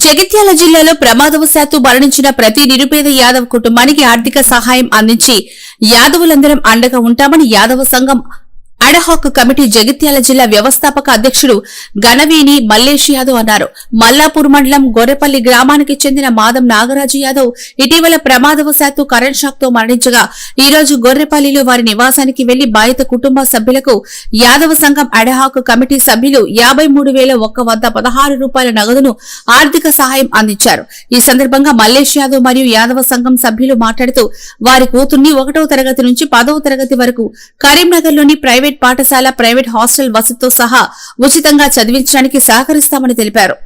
జగిత్యాల జిల్లాలో ప్రమాదవశాత్తు మరణించిన ప్రతి నిరుపేద యాదవ్ కుటుంబానికి ఆర్థిక సహాయం అందించి యాదవులందరం అండగా ఉంటామని యాదవ సంఘం అడహాక్ కమిటీ జగిత్యాల జిల్లా వ్యవస్థాపక అధ్యక్షుడు గణవేణి మల్లేష్ యాదవ్ అన్నారు. మల్లాపూర్ మండలం గొర్రెపల్లి గ్రామానికి చెందిన మాదం నాగరాజు యాదవ్ ఇటీవల ప్రమాదవశాత్తు కరెంట్ షాక్తో మరణించగా ఈ రోజు గొర్రెపల్లిలో వారి నివాసానికి వెళ్ళి బాధిత కుటుంబ సభ్యులకు యాదవ సంఘం అడహాక్ కమిటీ సభ్యులు యాబై మూడు వేల ఒక్క వద్ద పదహారు రూపాయల నగదును ఆర్థిక సహాయం అందించారు. ఈ సందర్భంగా మల్లేష్ యాదవ్ మరియు యాదవ సంఘం సభ్యులు మాట్లాడుతూ వారి కూతుర్ని ఒకటవ తరగతి నుంచి పదవ తరగతి వరకు కరీంనగర్లోని ప్రైవేట్ పాఠశాల ప్రైవేట్ హాస్టల్ వసతితో సహా ఉచితంగా చదివించడానికి సహకరిస్తామని తెలిపారు.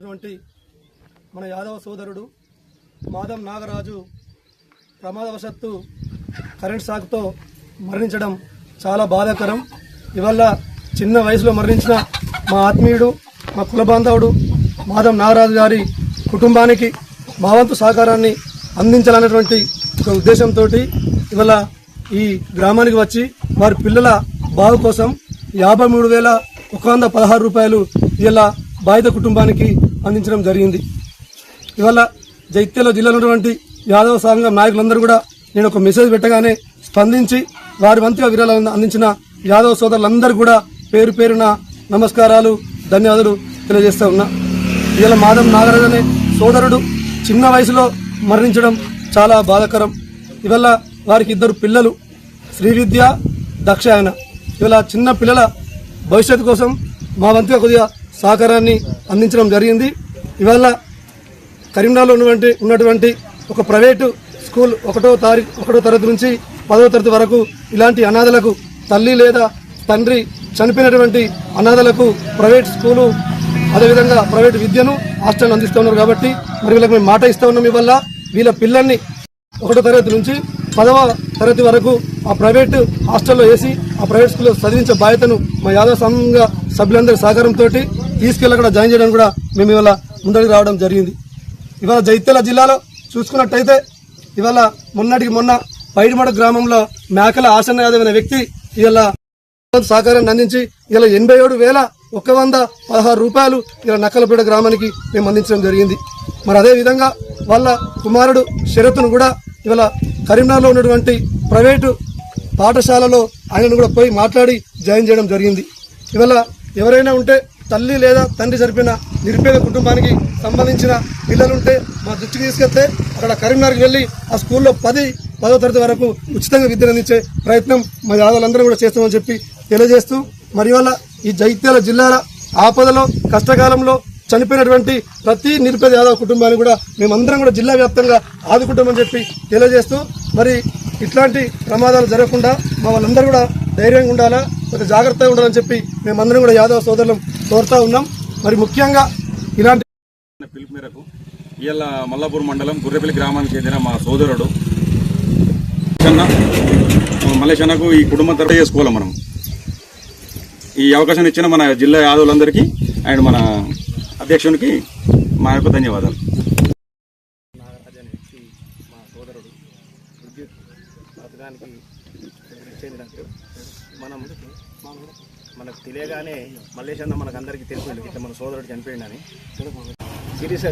అటువంటి మన యాదవ సోదరుడు మాధవ్ నాగరాజు ప్రమాదవశత్తు కరెంట్ షాక్తో మరణించడం చాలా బాధాకరం. ఇవల్ల చిన్న వయసులో మరణించిన మా ఆత్మీయుడు మా కుల బాంధవుడు మాధవ్ నాగరాజు గారి కుటుంబానికి భావంతు సహకారాన్ని అందించాలన్నటువంటి ఒక ఉద్దేశంతో ఇవాళ ఈ గ్రామానికి వచ్చి వారి పిల్లల బాగు కోసం యాభై మూడు వేల ఒక వంద పదహారు రూపాయలు ఇలా బాధిత కుటుంబానికి అందించడం జరిగింది. ఇవాళ జైత్యాల జిల్లాలో ఉన్నటువంటి యాదవ సంఘం నాయకులందరూ కూడా నేను ఒక మెసేజ్ పెట్టగానే స్పందించి వారి వంతుగా విరాళాలను అందించిన యాదవ సోదరులందరూ కూడా పేరు పేరున నమస్కారాలు ధన్యవాదాలు తెలియజేస్తా ఉన్నా. ఇవాళ మాధవ్ నాగరాజు అనే సోదరుడు చిన్న వయసులో మరణించడం చాలా బాధాకరం. ఇవాళ వారికి ఇద్దరు పిల్లలు శ్రీవిద్య దక్షాయన. ఇవాళ చిన్న పిల్లల భవిష్యత్తు కోసం మా వంతుగా కొద్దిగా సహకారాన్ని అందించడం జరిగింది. ఇవాళ కరీంనగర్లో ఉన్నటువంటి ఉన్నటువంటి ఒక ప్రైవేటు స్కూల్ ఒకటో తారీఖు ఒకటో తరగతి నుంచి పదవ తరగతి వరకు ఇలాంటి అనాథలకు తల్లి లేదా తండ్రి చనిపోయినటువంటి అనాథలకు ప్రైవేట్ స్కూలు అదేవిధంగా ప్రైవేట్ విద్యను హాస్టల్ అందిస్తూ ఉన్నారు కాబట్టి మరి వీళ్ళకి మేము మాట ఇస్తా ఉన్నాం ఇవల్ల వీళ్ళ పిల్లల్ని ఒకటో తరగతి నుంచి పదవ తరగతి వరకు ఆ ప్రైవేట్ హాస్టల్లో వేసి ఆ ప్రైవేట్ స్కూల్లో చదివించే బాధ్యతను మా యాదవ సంఘ సభ్యులందరి సహకారంతో తీసుకెళ్ళి కూడా జాయిన్ చేయడానికి కూడా మేము ఇవాళ ముందడికి రావడం జరిగింది. ఇవాళ జైత్యాల జిల్లాలో చూసుకున్నట్టయితే ఇవాళ మొన్నటికి మొన్న పైడిమడ గ్రామంలో మేకల ఆసన్న యాదవ్ అనే వ్యక్తి ఇవాళ సహకారాన్ని అందించి ఇలా ఎనభై ఏడు వేల ఒక వంద పదహారు రూపాయలు ఇలా నక్కలపేట గ్రామానికి మేము అందించడం జరిగింది. మరి అదే విధంగా వాళ్ళ కుమారుడు శరత్ను కూడా ఇవాళ కరీంనగర్లో ఉన్నటువంటి ప్రైవేటు పాఠశాలలో ఆయనను కూడా పోయి మాట్లాడి జాయిన్ చేయడం జరిగింది. ఇవాళ ఎవరైనా ఉంటే తల్లి లేదా తండ్రి జరిపిన నిరుపేద కుటుంబానికి సంబంధించిన పిల్లలుంటే మా దృష్టికి తీసుకెళ్తే అక్కడ కరీంనగర్కి వెళ్ళి ఆ స్కూల్లో పది పదో తరగతి వరకు ఉచితంగా విద్యను అందించే ప్రయత్నం మా యాదవులందరూ కూడా చేస్తామని చెప్పి తెలియజేస్తూ మరి ఈ జైత్యాల జిల్లాల ఆపదలో కష్టకాలంలో చనిపోయినటువంటి ప్రతి నిరుపేద యాదవ కుటుంబాన్ని కూడా మేమందరం కూడా జిల్లా వ్యాప్తంగా ఆదుకుంటామని చెప్పి తెలియజేస్తూ మరి ఇట్లాంటి ప్రమాదాలు జరగకుండా మా వాళ్ళందరూ కూడా ధైర్యంగా ఉండాలా కొంచెం జాగ్రత్తగా ఉండాలని చెప్పి మేమందరం కూడా యాదవ సోదరులం కోరుతా ఉన్నాం. మరి ముఖ్యంగా ఇలాంటి పిలుపు మేరకు ఇవాళ మల్లాపూర్ మండలం గుర్రెపల్లి గ్రామానికి చెందిన మా సోదరుడు మల్లేషన్న మల్లేషన్నకు ఈ కుటుంబం తరఫు చేసుకోవాలి మనం. ఈ అవకాశం ఇచ్చిన మన జిల్లా యాదవులందరికీ అండ్ మన అధ్యక్షునికి మా యొక్క ధన్యవాదాలు. నాగరాజు అనే వ్యక్తి మా సోదరుడు విద్యుత్ పథకానికి చెందినట్టు మనం మనకు తెలియగానే మల్లేష్ మనకు అందరికీ తెలిసింది. ఇట్లా మన సోదరుడు చనిపోయిందని. సీరియస్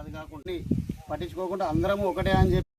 అది కాకుండా పట్టించుకోకుండా అందరము ఒకటే అని చెప్పి